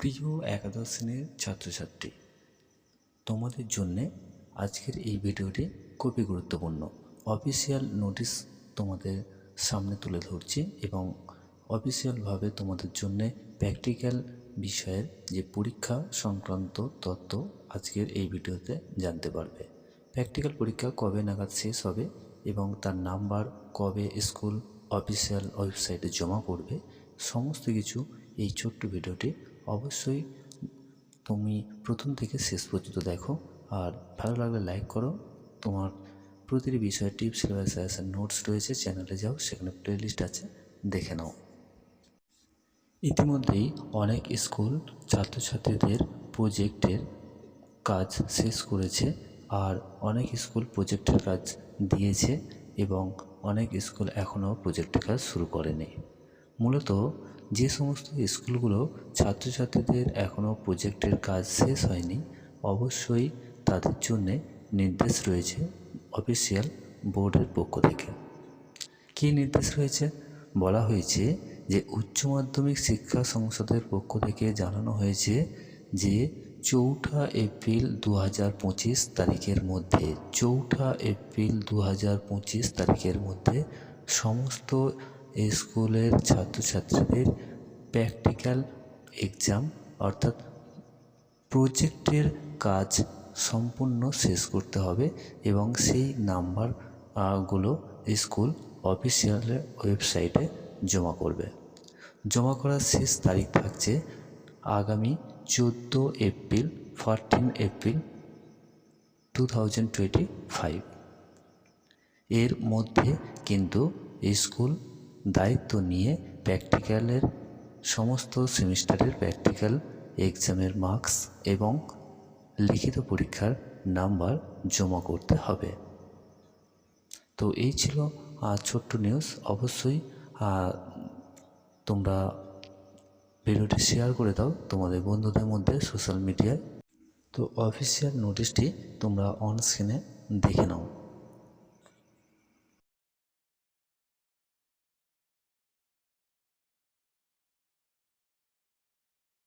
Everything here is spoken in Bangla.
প্রিয় একাদশ শ্রেণির ছাত্রছাত্রী, তোমাদের জন্যে আজকের এই ভিডিওটি খুবই গুরুত্বপূর্ণ। অফিসিয়াল নোটিশ তোমাদের সামনে তুলে ধরছি এবং অফিসিয়ালভাবে তোমাদের জন্যে প্র্যাকটিক্যাল বিষয়ের যে পরীক্ষা সংক্রান্ত তথ্য আজকের এই ভিডিওতে জানতে পারবে। প্র্যাকটিক্যাল পরীক্ষা কবে নাগাদ শেষ হবে এবং তার নাম্বার কবে স্কুল অফিসিয়াল ওয়েবসাইটে জমা করবে সমস্ত কিছু এই ছোট্ট ভিডিওটি অবশ্যই তুমি প্রথম থেকে শেষ পর্যন্ত দেখো। আর ভালো লাগলে লাইক করো। তোমার প্রতিটি বিষয়ে টিপস সিলেবাস সাজেশন নোটস রয়েছে। চ্যানেলে যাও, সেখানে প্লেলিস্ট আছে। দেখে নাও। ইতিমধ্যেই অনেক স্কুল ছাত্রছাত্রীদের প্রজেক্টের কাজ শেষ করেছে আর অনেক স্কুল প্রজেক্টের কাজ দিয়েছে এবং অনেক স্কুল এখনও প্রজেক্টের কাজ শুরু করেনি। মূলত যে সমস্ত স্কুলগুলো ছাত্রছাত্রীদের এখনও প্রজেক্টের কাজ শেষ হয়নি, অবশ্যই তাদের জন্যে নির্দেশ রয়েছে অফিসিয়াল বোর্ডের পক্ষ থেকে। কী নির্দেশ রয়েছে? বলা হয়েছে যে, উচ্চ মাধ্যমিক শিক্ষা সংসদের পক্ষ থেকে জানানো হয়েছে যে, চৌঠা এপ্রিল দু পঁচিশ তারিখের মধ্যে, চৌঠা এপ্রিল দু পঁচিশ তারিখের মধ্যে সমস্ত স্কুলের ছাত্রছাত্রীদের প্র্যাকটিক্যাল এক্সাম অর্থাৎ প্রজেক্টের কাজ সম্পূর্ণ শেষ করতে হবে এবং সেই নাম্বারগুলো স্কুল অফিসিয়ালের ওয়েবসাইটে জমা করবে। জমা করার শেষ তারিখ থাকছে আগামী চোদ্দ April fourteen April two thousand twenty five এর মধ্যে কিন্তু স্কুল দায়িত্ব নিয়ে প্র্যাকটিক্যালের সমস্ত সেমিস্টারের প্র্যাকটিক্যাল এক্সামের মার্কস এবং লিখিত পরীক্ষার নাম্বার জমা করতে হবে। তো এই ছিল ছোট্ট নিউজ অবশ্যই তোমরা ভিডিওটি শেয়ার করে দাও তোমাদের বন্ধুদের মধ্যে সোশ্যাল মিডিয়ায় তো অফিসিয়াল নোটিশটি তোমরা অন স্ক্রিনে দেখে নাও।